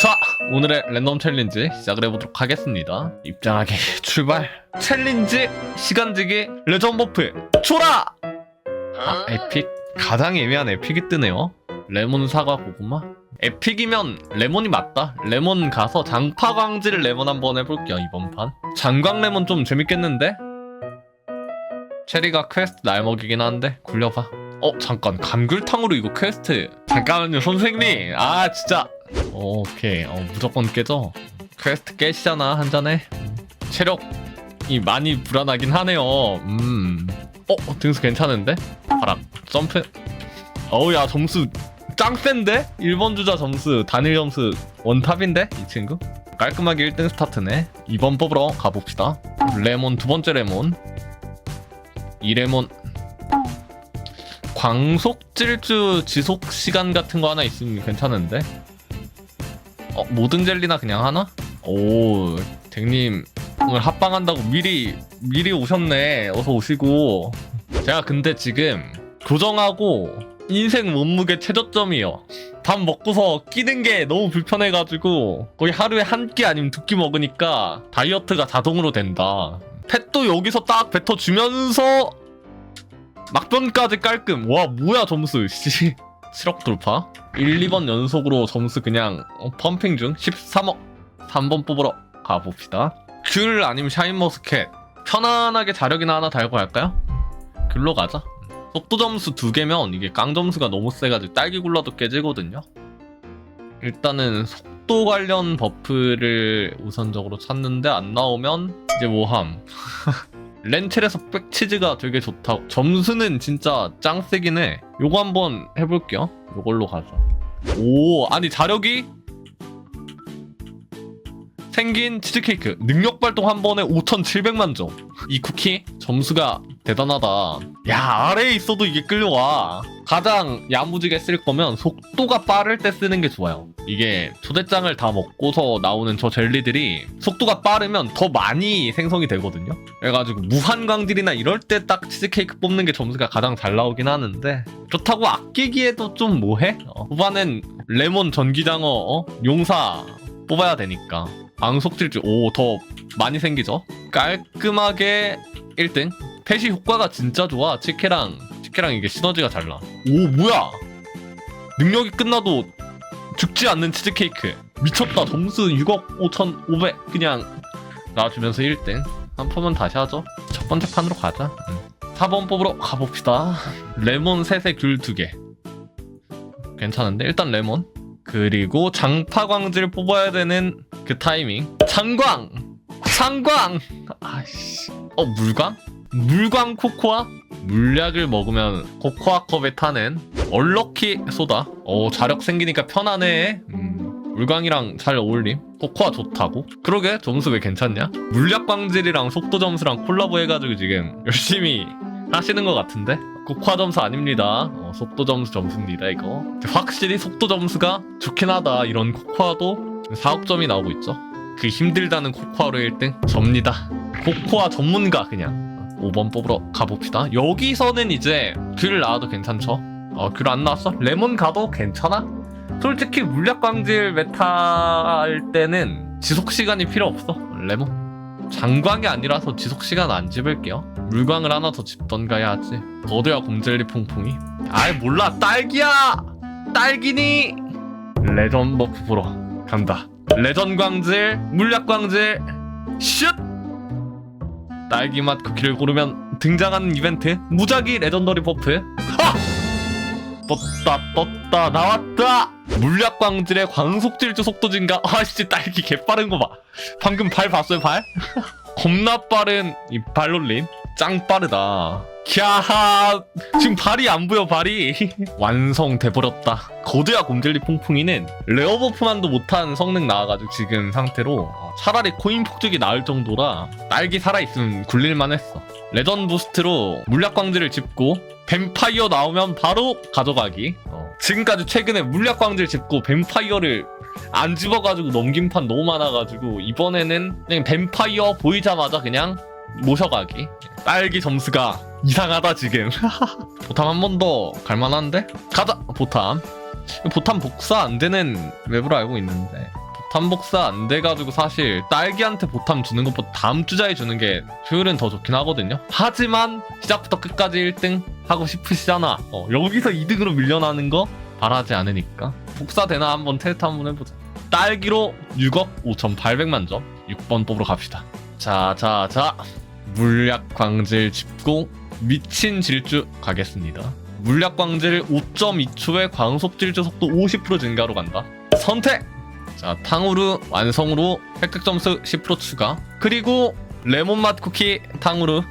자, 오늘의 랜덤 챌린지 시작을 해보도록 하겠습니다. 입장하게 출발. 챌린지 시간지기 레전 버프 초라. 아, 에픽 가장 애매한 에픽이 뜨네요. 레몬 사과 고구마. 에픽이면 레몬이 맞다. 레몬 가서 장파 광질 레몬 한번 해볼게요 이번 판. 장광 레몬 좀 재밌겠는데? 체리가 퀘스트 날 먹이긴 한데 굴려봐. 어 잠깐 감귤탕으로 이거 퀘스트 잠깐만요 선생님 아 진짜 어, 오케이. 어, 무조건 깨져. 퀘스트 깨시잖아 한 잔에. 음, 체력이 많이 불안하긴 하네요. 음 어 등수 괜찮은데? 바람 점프. 어우 야 점수 짱 센데? 1번 주자 점수 단일 점수 원탑인데 이 친구? 깔끔하게 1등 스타트네. 2번 뽑으러 가봅시다. 레몬 두 번째 레몬. 이 레몬. 광속 질주 지속 시간 같은 거 하나 있으면 괜찮은데? 어, 모든 젤리나 그냥 하나? 오, 댕님 오늘 합방한다고 미리 미리 오셨네. 어서 오시고. 제가 근데 지금 교정하고 인생 몸무게 최저점이요. 밥 먹고서 끼는 게 너무 불편해가지고 거의 하루에 한 끼 아니면 두 끼 먹으니까 다이어트가 자동으로 된다. 펫도 여기서 딱 뱉어주면서 막변까지 깔끔. 와 뭐야 점수. 씨. 7억 돌파. 1, 2번 연속으로 점수 그냥 어, 펌핑 중 13억. 3번 뽑으러 가봅시다. 귤 아니면 샤인머스켓. 편안하게 자력이나 하나 달고 할까요? 귤로 가자. 속도 점수 두 개면 이게 깡 점수가 너무 세가지고 딸기 굴러도 깨지거든요. 일단은 속도 관련 버프를 우선적으로 찾는데 안 나오면 이제 뭐함. 렌첼에서 백치즈가 되게 좋다고. 점수는 진짜 짱 세긴 해. 요거 한번 해볼게요. 요걸로 가자 오 아니 자력이 생긴 치즈케이크. 능력 발동 한 번에 5,700만 점. 이 쿠키 점수가 대단하다. 야 아래에 있어도 이게 끌려와. 가장 야무지게 쓸 거면 속도가 빠를 때 쓰는 게 좋아요. 이게 초대장을 다 먹고서 나오는 저 젤리들이 속도가 빠르면 더 많이 생성이 되거든요. 그래가지고 무한광질이나 이럴 때 딱 치즈케이크 뽑는 게 점수가 가장 잘 나오긴 하는데 그렇다고 아끼기에도 좀 뭐해? 어, 후반엔 레몬 전기장어 어? 용사 뽑아야 되니까 방속질주 오 더 많이 생기죠 깔끔하게 1등 패시 효과가 진짜 좋아. 치케랑 치케랑 이게 시너지가 잘 나. 오 뭐야? 능력이 끝나도 죽지 않는 치즈케이크. 미쳤다. 점수 6억 5,500 그냥 나와주면서 1등. 한 판만 다시 하죠. 첫 번째 판으로 가자. 음. 4번 뽑으러 가봅시다. 레몬 셋에 귤 2개. 괜찮은데? 일단 레몬. 그리고 장파광질 뽑아야 되는 그 타이밍. 장광! 상광! 아이씨. 어 물광 물광 코코아? 물약을 먹으면 코코아 컵에 타는 얼럭키 소다. 어 자력 생기니까 편하네 음, 물광이랑 잘 어울림. 코코아 좋다고? 그러게 점수 왜 괜찮냐? 물약 광질이랑 속도 점수랑 콜라보 해가지고 지금 열심히 하시는 것 같은데? 코코아 점수 아닙니다. 어, 속도 점수 점수입니다 이거. 확실히 속도 점수가 좋긴 하다. 이런 코코아도 4억 점이 나오고 있죠. 그 힘들다는 코코아로 1등 접니다. 코코아 전문가 그냥 5번 뽑으러 가봅시다. 여기서는 이제 귤 나와도 괜찮죠? 어, 귤 안 나왔어? 레몬 가도 괜찮아? 솔직히 물약 광질 메타 할 때는 지속 시간이 필요 없어. 레몬. 장광이 아니라서 지속 시간 안 집을게요. 물광을 하나 더 집던가 해야지. 거대야 곰젤리 퐁퐁이. 아이 몰라. 딸기야! 딸기니! 레전 버프 보러 간다. 레전 광질 물약 광질 슛 딸기 맛 쿠키를 고르면 등장하는 이벤트? 무작위 레전더리 버프. 하! 떴다 떴다 나왔다! 물약 광질의 광속질주 속도 증가. 아씨 딸기 개빠른 거봐. 방금 발 봤어요 발? 겁나 빠른 이 발놀림. 짱 빠르다 캬 지금 발이 안 보여 발이. 완성돼버렸다. 거대야 곰젤리 퐁퐁이는 레어 버프만도 못한 성능 나와가지고 지금 상태로 어, 차라리 코인 폭죽이 나을 정도라 딸기 살아있으면 굴릴만 했어. 레전 부스트로 물약 광질을 짚고 뱀파이어 나오면 바로 가져가기. 어, 지금까지 최근에 물약 광질 짚고 뱀파이어를 안 집어가지고 넘긴 판 너무 많아가지고 이번에는 그냥 뱀파이어 보이자마자 그냥 모셔가기 딸기 점수가 이상하다 지금 보탐 한 번 더 갈만한데? 가자 보탐 보탐 복사 안 되는 웹으로 알고 있는데 보탐 복사 안 돼가지고 사실 딸기한테 보탐 주는 것보다 다음 주자에 주는 게 효율은 더 좋긴 하거든요. 하지만 시작부터 끝까지 1등 하고 싶으시잖아. 어, 여기서 2등으로 밀려나는 거 바라지 않으니까. 복사 되나 한번 테스트 한번 해보자. 딸기로 6억 5,800만 점. 6번 뽑으러 갑시다. 자, 자, 자. 물약 광질 짚고 미친 질주 가겠습니다. 물약 광질 5.2초에 광속 질주 속도 50% 증가로 간다. 선택! 자, 탕후루 완성으로 획득 점수 10% 추가. 그리고 레몬 맛 쿠키 탕후루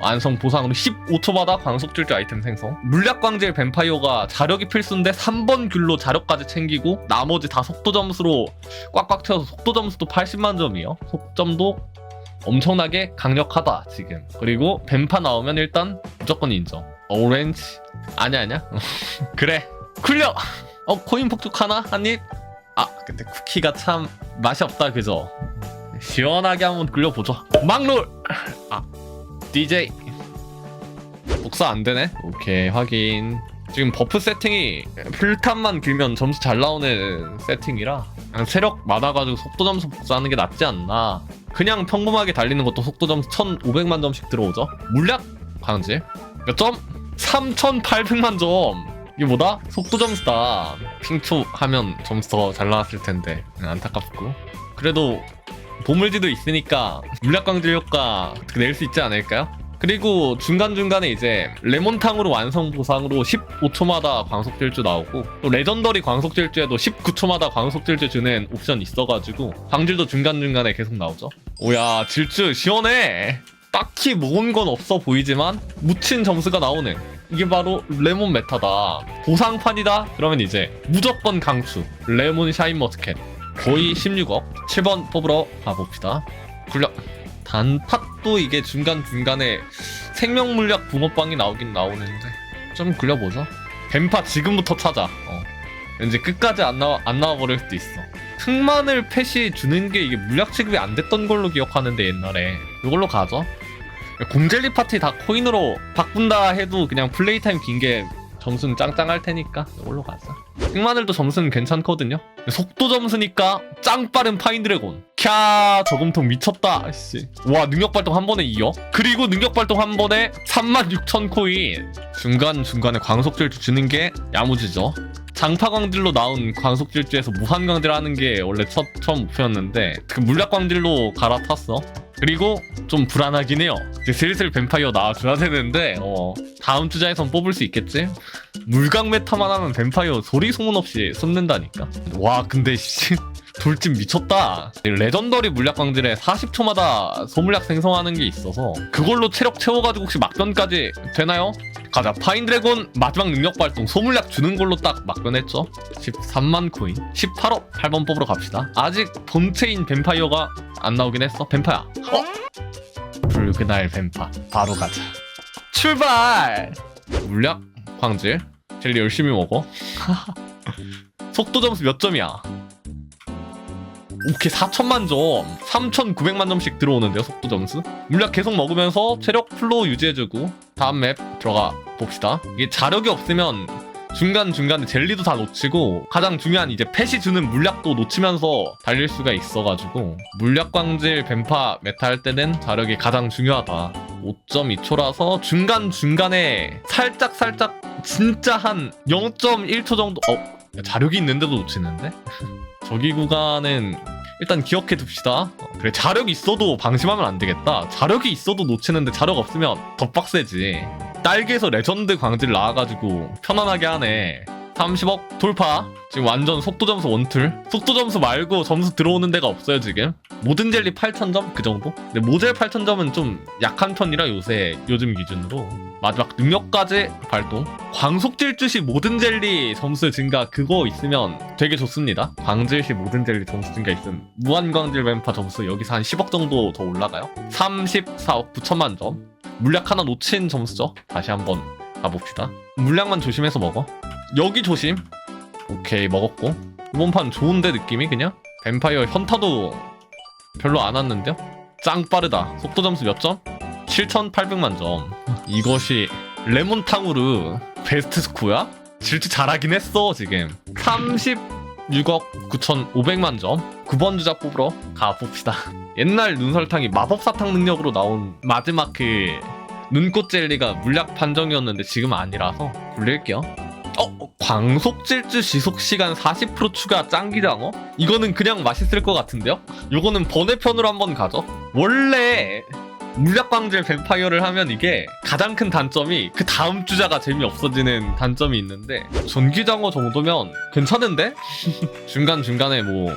완성 보상으로 15초 마다 광속 질주 아이템 생성. 물약 광질 뱀파이어가 자력이 필수인데 3번 귤로 자력까지 챙기고 나머지 다 속도 점수로 꽉꽉 채워서 속도 점수도 80만 점이에요. 속점도 엄청나게 강력하다 지금. 그리고 뱀파 나오면 일단 무조건 인정. 오렌지 아니야 아니야. 그래 굴려. 어 코인 폭죽 하나 한 입. 아 근데 쿠키가 참 맛이 없다 그죠? 시원하게 한번 굴려보죠. 막롤. 아 DJ. 복사 안 되네. 오케이 확인. 지금 버프 세팅이 풀탑만 길면 점수 잘 나오는 세팅이라 그냥 체력 많아가지고 속도 점수 복사하는 게 낫지 않나. 그냥 평범하게 달리는 것도 속도 점수 1,500만 점씩 들어오죠. 물약 방지 몇 점? 3,800만 점. 이게 뭐다? 속도 점수다. 핑초 하면 점수 더 잘 나왔을 텐데 음, 안타깝고. 그래도 보물지도 있으니까 물약 강질 효과 어떻게 낼 수 있지 않을까요? 그리고 중간중간에 이제 레몬탕으로 완성 보상으로 15초마다 광속 질주 나오고 또 레전더리 광속 질주에도 19초마다 광속 질주 주는 옵션 있어가지고 광질도 중간중간에 계속 나오죠. 오야 질주 시원해. 딱히 모은 건 없어 보이지만 묻힌 점수가 나오네. 이게 바로 레몬 메타다. 보상판이다? 그러면 이제 무조건 강추. 레몬 샤인 머스켓 거의 16억. 7번 뽑으러 가봅시다. 굴려 단팥도 이게 중간중간에 생명물약 붕어빵이 나오긴 나오는데 좀 굴려보죠. 뱀파 지금부터 찾아. 어. 왠지 끝까지 안 나와 안 나와버릴 수도 있어. 흑마늘 펫이 주는 게 이게 물약 취급이 안 됐던 걸로 기억하는데 옛날에. 이걸로 가죠. 곰젤리 파티 다 코인으로 바꾼다 해도 그냥 플레이 타임 긴 게 점수는 짱짱할 테니까 이걸로 가자. 흑마늘도 점수는 괜찮거든요. 속도 점수니까 짱 빠른 파인 드래곤 캬 저금통 미쳤다. 씨. 와 능력 발동 한 번에 2억 그리고 능력 발동 한 번에 36,000 코인. 중간중간에 광속질주 주는 게 야무지죠. 장파 광딜로 나온 광속질주에서 무한 광딜 하는 게 원래 첫, 처음 목표였는데 그 물약 광딜로 갈아탔어. 그리고 좀 불안하긴 해요. 이제 슬슬 뱀파이어 나와줘야 되는데 어 다음 주자에선 뽑을 수 있겠지? 물강 메타만 하면 뱀파이어 소리 소문 없이 숨는다니까. 와 근데 씨 돌진 미쳤다. 레전더리 물약 광질에 40초마다 소물약 생성하는 게 있어서 그걸로 체력 채워가지고 혹시 막변까지 되나요? 가자. 파인 드래곤 마지막 능력 발동. 소물약 주는 걸로 딱 막변했죠. 13만 코인. 18억 8번 뽑으러 갑시다. 아직 본체인 뱀파이어가 안 나오긴 했어. 뱀파야. 어? 붉은알 뱀파. 바로 가자. 출발! 물약 광질. 젤리 열심히 먹어. 속도 점수 몇 점이야 오케이 4천만 점 3,900만 점씩 들어오는데요 속도 점수 물약 계속 먹으면서 체력 플로우 유지해주고 다음 맵 들어가 봅시다 이게 자력이 없으면 중간중간에 젤리도 다 놓치고 가장 중요한 이제 펫이 주는 물약도 놓치면서 달릴 수가 있어가지고 물약 광질 뱀파 메타 할 때는 자력이 가장 중요하다 5.2초라서 중간중간에 살짝 살짝 진짜 한 0.1초 정도 어? 야, 자력이 있는데도 놓치는데? 저기 구간은 일단 기억해 둡시다. 어, 그래 자력이 있어도 방심하면 안 되겠다. 자력이 있어도 놓치는데 자력 없으면 더 빡세지. 딸기에서 레전드 광질 나와가지고 편안하게 하네. 30억 돌파. 지금 완전 속도 점수 원툴. 속도 점수 말고 점수 들어오는 데가 없어요 지금. 모든 젤리 8,000점 그 정도? 근데 모젤 8,000점은 좀 약한 편이라 요새 요즘 기준으로 마지막 능력까지 발동. 광속 질주시 모든 젤리 점수 증가 그거 있으면 되게 좋습니다. 광질시 모든 젤리 점수 증가 있음. 무한광질 뱀파 점수 여기서 한 10억 정도 더 올라가요. 34억 9천만 점. 물약 하나 놓친 점수죠. 다시 한번 가봅시다. 물약만 조심해서 먹어. 여기 조심. 오케이 먹었고. 이번 판 좋은데 느낌이 그냥? 뱀파이어 현타도 별로 안 왔는데요? 짱 빠르다. 속도 점수 몇 점? 7,800만 점. 이것이 레몬탕후루 베스트 스코어야? 질주 잘하긴 했어 지금. 16억 9,500만 점 9번 주자 뽑으러 가봅시다 옛날 눈설탕이 마법사탕 능력으로 나온 마지막 그 눈꽃 젤리가 물약 판정이었는데 지금 아니라서 굴릴게요 어? 광속 질주 지속 시간 40% 추가 짱기장어? 이거는 그냥 맛있을 것 같은데요? 이거는 번외편으로 한번 가죠 원래 물약광질 뱀파이어를 하면 이게 가장 큰 단점이 그 다음 주자가 재미없어지는 단점이 있는데 전기장어 정도면 괜찮은데? 중간중간에 뭐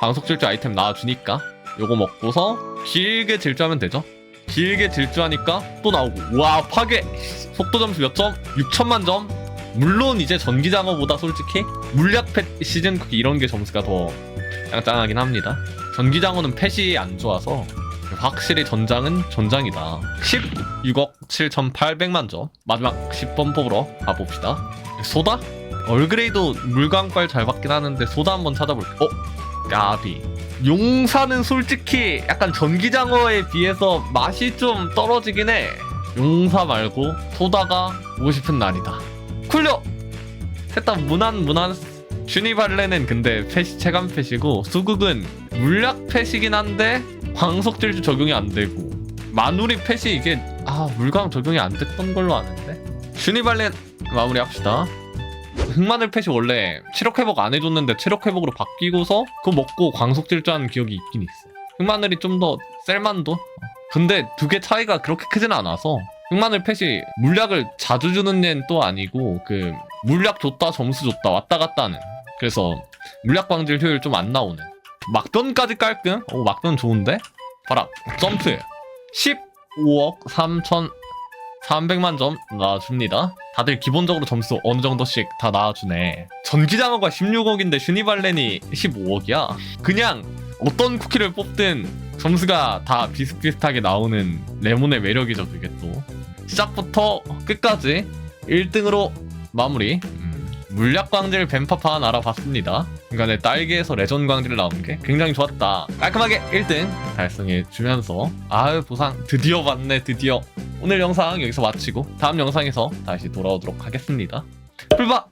광속 질주 아이템 나와주니까 요거 먹고서 길게 질주하면 되죠 길게 질주하니까 또 나오고 와 파괴 속도 점수 몇 점? 6천만 점 물론 이제 전기장어보다 솔직히 물약 펫 시즌 쿠키 이런 게 점수가 더 짱짱하긴 합니다. 전기장어는 펫이 안 좋아서 확실히 전장은 전장이다. 16억 7,800만 점. 마지막 10번 뽑으러 가봅시다. 소다? 얼그레이도 물광빨 잘 받긴 하는데 소다 한번 찾아볼게. 어? 까비. 용사는 솔직히 약간 전기장어에 비해서 맛이 좀 떨어지긴 해. 용사 말고 소다가 오고 싶은 날이다 쿨려! 셋다 무난 무난. 슈니발레는 근데 펫이 체감 펫이고 수국은 물약 펫이긴 한데 광속질주 적용이 안 되고. 마누리 펫이 이게 아 물광 적용이 안 됐던 걸로 아는데? 슈니발레 마무리합시다. 흑마늘 펫이 원래 체력 회복 안 해줬는데 체력 회복으로 바뀌고서 그거 먹고 광속 질주하는 기억이 있긴 있어. 흑마늘이 좀 더 셀만도? 근데 두 개 차이가 그렇게 크진 않아서 흑마늘 펫이 물약을 자주 주는 애는 또 아니고 그 물약 줬다 점수 줬다 왔다 갔다 하는. 그래서 물약 광질 효율 좀 안 나오는. 막던까지 깔끔? 오 막던 좋은데? 봐라 점프. 15억 3천 300만 점 나와줍니다. 다들 기본적으로 점수 어느 정도씩 다 나와주네. 전기장어가 16억인데 슈니발렌이 15억이야? 그냥 어떤 쿠키를 뽑든 점수가 다 비슷비슷하게 나오는 레몬의 매력이죠 그게. 또 시작부터 끝까지 1등으로 마무리. 음, 물약 광질 뱀파판 알아봤습니다. 중간에 딸기에서 레전 광질 나온 게 굉장히 좋았다. 깔끔하게 1등 달성해 주면서 아유 보상 드디어 봤네 드디어. 오늘 영상 여기서 마치고 다음 영상에서 다시 돌아오도록 하겠습니다. 풀바